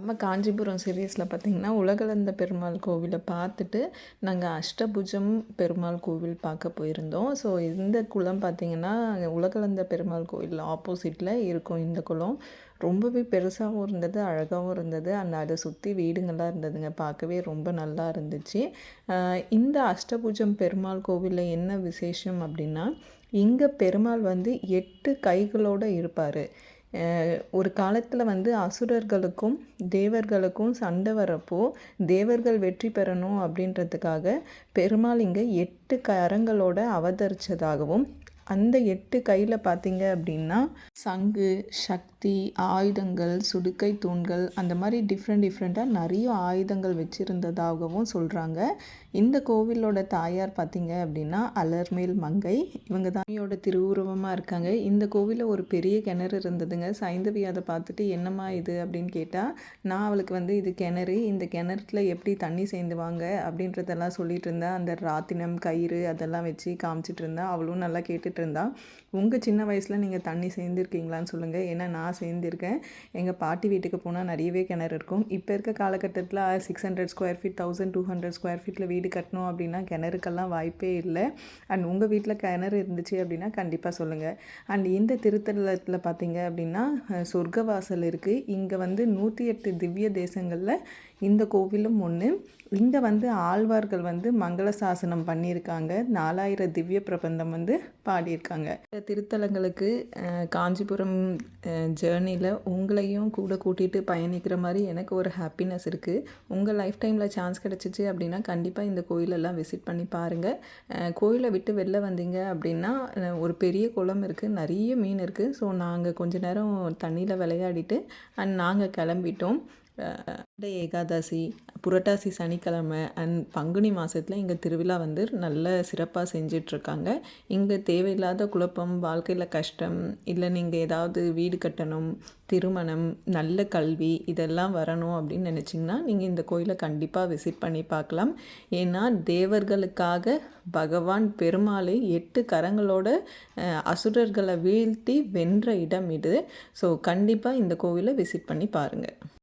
நம்ம காஞ்சிபுரம் சீரியஸில் பார்த்திங்கன்னா உலகளந்த பெருமாள் கோவிலை பார்த்துட்டு நாங்கள் அஷ்டபுஜம் பெருமாள் கோவில் பார்க்க போயிருந்தோம். ஸோ இந்த குளம் பார்த்திங்கன்னா உலகளந்த பெருமாள் கோவில் ஆப்போசிட்டில் இருக்கும் இந்த குளம். ரொம்பவே பெருசாகவும் இருந்தது அழகாகவும் இருந்தது. அந்த அதை சுற்றி வீடுங்கள்லாம் இருந்ததுங்க பார்க்கவே ரொம்ப நல்லா இருந்துச்சு. இந்த அஷ்டபுஜம் பெருமாள் கோவிலில் என்ன விசேஷம் அப்படின்னா இங்கே பெருமாள் வந்து எட்டு கைகளோடு இருப்பார். ஒரு காலத்தில் வந்து அசுரர்களுக்கும் தேவர்களுக்கும் சண்டை வரப்போ தேவர்கள் வெற்றி பெறணும் அப்படின்றதுக்காக பெருமாள் இங்கே எட்டு கரங்களோட அவதரித்ததாகவும் அந்த எட்டு கையில் பார்த்தீங்க அப்படின்னா சங்கு சக்தி ஆயுதங்கள் சுடுக்கை தூண்கள் அந்த மாதிரி டிஃப்ரெண்ட் டிஃப்ரெண்ட்டாக நிறைய ஆயுதங்கள் வச்சுருந்ததாகவும் சொல்கிறாங்க இந்த கோவிலோட தாயார் பார்த்திங்க அப்படின்னா அலர்மேல் மங்கை. இவங்க தாமியோட திருவுருவமாக இருக்காங்க. இந்த கோவிலில் ஒரு பெரிய கிணறு இருந்ததுங்க. சைந்தவி அதை பார்த்துட்டு என்னம்மா இது? அப்படின்னு கேட்டால் நான் அவளுக்கு வந்து இது கிணறு. இந்த கிணறுல எப்படி தண்ணி சேர்ந்துவாங்க அப்படின்றதெல்லாம் சொல்லிட்டு இருந்தேன் அந்த ராத்தினம் கயிறு அதெல்லாம் வச்சு காமிச்சிட்டு இருந்தேன் அவளும் நல்லா கேட்டுட்டு இருந்தா உங்கள் சின்ன வயசில் நீங்கள் தண்ணி சேர்ந்துருக்கீங்களான்னு சொல்லுங்கள் ஏன்னா நான் சேர்ந்துருக்கேன். எங்கள் பாட்டி வீட்டுக்கு போனால் நிறையவே கிணறு இருக்கும். இப்போ இருக்க காலகட்டத்தில் six hundred square feet thousand two hundred square ஃபீட்டில் வீடு கட்டணும் அப்படின்னா கிணறுக்கெல்லாம் வாய்ப்பே இல்லை. அண்ட் உங்கள் வீட்டில் கிணறு இருந்துச்சு அப்படின்னா கண்டிப்பாக சொல்லுங்கள் அண்ட் இந்த திருத்தலத்தில் பார்த்தீங்க அப்படின்னா சொர்க்கவாசல் இருக்குது இங்கே வந்து நூற்றி எட்டு திவ்ய தேசங்களில் இந்த கோவிலும் ஒன்று இங்கே வந்து ஆழ்வார்கள் வந்து மங்கள சாசனம் பண்ணியிருக்காங்க. நாலாயிரம் திவ்ய பிரபந்தம் வந்து பாடியிருக்காங்க. திருத்தலங்களுக்கு காஞ்சிபுரம் ஜேர்னியில் உங்களையும் கூட கூட்டிகிட்டு பயணிக்கிற மாதிரி எனக்கு ஒரு ஹாப்பினஸ் இருக்குது உங்கள் லைஃப் டைமில் சான்ஸ் கிடச்சிச்சு அப்படின்னா கண்டிப்பாக இந்த கோயிலெல்லாம் விசிட் பண்ணி பாருங்கள் கோயிலை விட்டு வெளில வந்தீங்க அப்படின்னா ஒரு பெரிய குளம் இருக்குது நிறைய மீன் இருக்குது ஸோ நாங்கள் கொஞ்ச நேரம் தண்ணியில் விளையாடிட்டு அண்ட் நாங்கள் கிளம்பிட்டோம். ஏகாதசி புரட்டாசி சனிக்கிழமை அண்ட் பங்குனி மாதத்தில் இங்கே திருவிழா வந்து நல்ல சிறப்பாக செஞ்சிட்ருக்காங்க. இங்கே தேவையில்லாத குழப்பம் வாழ்க்கையில் கஷ்டம் இல்லை நீங்கள் ஏதாவது வீடு கட்டணும் திருமணம் நல்ல கல்வி இதெல்லாம் வரணும் அப்படின்னு நினச்சிங்கன்னா நீங்கள் இந்த கோயிலை கண்டிப்பாக விசிட் பண்ணி பார்க்கலாம். ஏன்னா தேவர்களுக்காக பகவான் பெருமாளை எட்டு கரங்களோட அசுரர்களை வீழ்த்தி வென்ற இடம் இது. ஸோ கண்டிப்பாக இந்த கோவிலை விசிட் பண்ணி பாருங்கள்